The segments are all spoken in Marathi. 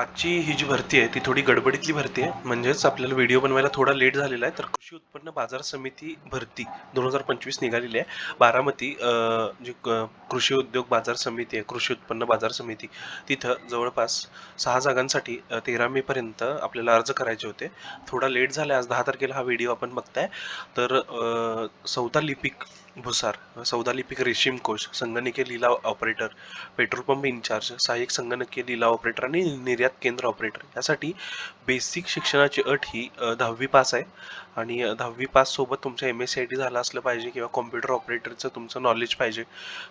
आजची ही जी भरती आहे ती थोडी गडबडीतली भरती आहे. म्हणजेच आपल्याला व्हिडिओ बनवायला थोडा लेट झालेला आहे तर कृषी उत्पन्न बाजार समिती भरती दोन हजार पंचवीस निघालेली आहे. बारामती जी क- कृषी उद्योग बाजार समिती आहे कृषी उत्पन्न बाजार समिती तिथं जवळपास सहा जागांसाठी तेरा मे पर्यंत आपल्याला अर्ज करायचे होते. थोडा लेट झाला आज दहा तारखेला हा व्हिडिओ आपण बघताय. तर सौदा लिपिक भुसार सौदा लिपिक रेशीम कोश संगणकीय लिलाव ऑपरेटर पेट्रोल पंप इन्चार्ज सहाय्यक संगणकीय लिलाव ऑपरेटर आणि निर्यात केंद्र ऑपरेटर यासाठी बेसिक शिक्षणाची अट ही दहावी पास आहे. आणि दहावी पास सोबत तुमचं M S C I T झालं असलं पाहिजे किंवा कॉम्प्युटर ऑपरेटरचं तुमचं नॉलेज पाहिजे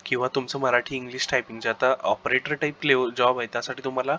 किंवा तुमचं मराठी इंग्लिश टायपिंग जे आता ऑपरेटर टाईप लेव जॉब आहे त्यासाठी तुम्हाला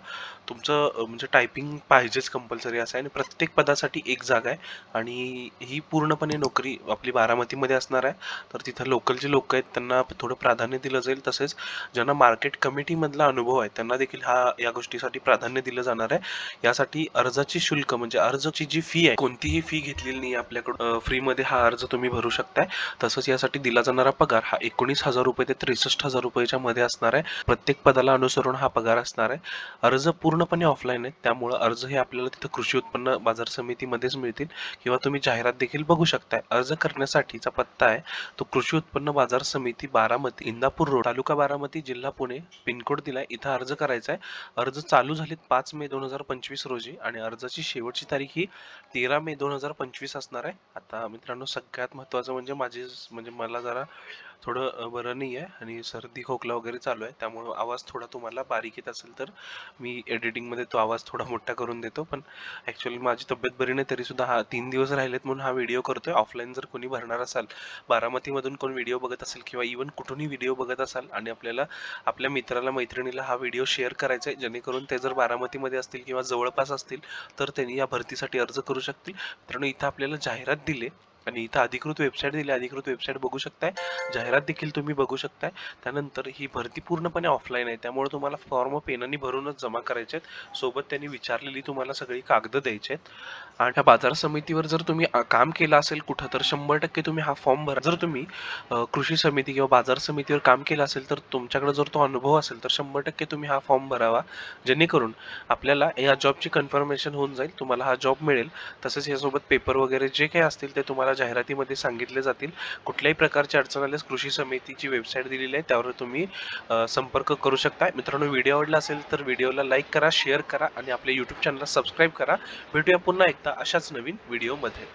तुमचं म्हणजे टायपिंग पाहिजेच कंपल्सरी असं आहे. आणि प्रत्येक पदासाठी एक जागा आहे. आणि ही पूर्णपणे नोकरी आपली बारामतीमध्ये असणार आहे. तर तिथं लोकल जे लोक आहेत त्यांना थोडं प्राधान्य दिलं जाईल. तसेच ज्यांना मार्केट कमिटीमधला अनुभव आहे त्यांना देखील हा या गोष्टीसाठी प्राधान्य दिलं जाणार आहे. यासाठी अर्जाची शुल्क म्हणजे अर्जाची जी फी आहे कोणतीही फी घेतलेली नाही आपल्याकडून. फ्रीमध्ये हा अर्ज तुम्ही भरू शकताय. तसंच यासाठी दिला जाणारा पगार हा एकोणीस हजार रुपये ते त्रेसष्ट हजार रुपयाच्या मध्ये असणार आहे. प्रत्येक पदाला अनुसरून हा पगार असणार आहे. अर्ज पूर्णपणे ऑफलाईन आहे त्यामुळं अर्ज हे आपल्याला तिथं कृषी उत्पन्न बाजार समितीमध्येच मिळतील किंवा तुम्ही जाहिरात देखील बघू शकताय. अर्ज करण्यासाठीचा पत्ता आहे. तो कृषी उत्पन्न बाजार समिती बारामती इंदापूर रोड तालुका बारामती जिल्हा पुणे पिनकोड दिलाय. इथं अर्ज करायचा आहे अर्ज चालू झालेत पाच मे दोन हजार पंचवीस रोजी आणि अर्जाची शेवटची तारीख ही तेरा मे दोन हजार पंचवीस असणार आहे. आता मित्रांनो सगळ्यात महत्त्वाचं म्हणजे माझी म्हणजे मला जरा थोडं बरं नाही आहे आणि सर्दी खोकला वगैरे चालू आहे. त्यामुळं आवाज थोडा तुम्हाला बारीक येत असेल तर मी एडिटिंगमध्ये तो आवाज थोडा मोठा करून देतो. पण ॲक्च्युली माझी तब्येत बरी नाही तरीसुद्धा हा तीन दिवस राहिलेत म्हणून हा व्हिडिओ करतोय. ऑफलाईन जर कोणी भरणार असाल बारामतीमधून कोण व्हिडिओ बघत असेल किंवा इव्हन कुठूनही व्हिडिओ बघत असाल आणि आपल्याला आपल्या मित्राला मैत्रिणीला हा व्हिडिओ शेअर करायचा आहे जेणेकरून ते जर बारामतीमध्ये असतील किंवा जवळपास असतील तर त्यांनी या भरतीसाठी अर्ज करू शकतील. मित्रांनो इथं आपल्याला जाहिरात दिली आणि इथं अधिकृत वेबसाईट दिली अधिकृत वेबसाईट बघू शकताय. जाहिरात देखील तुम्ही बघू शकताय. त्यानंतर ही भरती पूर्णपणे ऑफलाईन आहे. त्यामुळे तुम्हाला फॉर्म पेनाने भरूनच जमा करायचे आहेत. सोबत त्यांनी विचारलेली तुम्हाला सगळी कागद द्यायची आहेत. आणि ह्या बाजार समितीवर जर तुम्ही काम केलं असेल कुठं तर शंभर टक्के तुम्ही हा फॉर्म भरा. जर तुम्ही कृषी समिती किंवा बाजार समितीवर काम केलं असेल तर तुमच्याकडे जर तो अनुभव असेल तर शंभर टक्के तुम्ही हा फॉर्म भरावा. जेणेकरून आपल्याला या जॉबची कन्फर्मेशन होऊन जाईल. तुम्हाला हा जॉब मिळेल. तसेच यासोबत पेपर वगैरे जे काही असतील ते तुम्हाला जाहिरातीमध्ये सांगितले जातील. कुठल्याही प्रकारची अडचण आल्यास कृषी समितीची वेबसाईट दिलेली आहे. त्यावर तुम्ही संपर्क करू शकता मित्रांनो व्हिडिओ आवडला असेल तर व्हिडिओला लाईक करा शेअर करा आणि आपल्या यूट्यूब चॅनलला सबस्क्राईब करा. भेटूया पुन्हा एकदा अशाच नवीन व्हिडिओमध्ये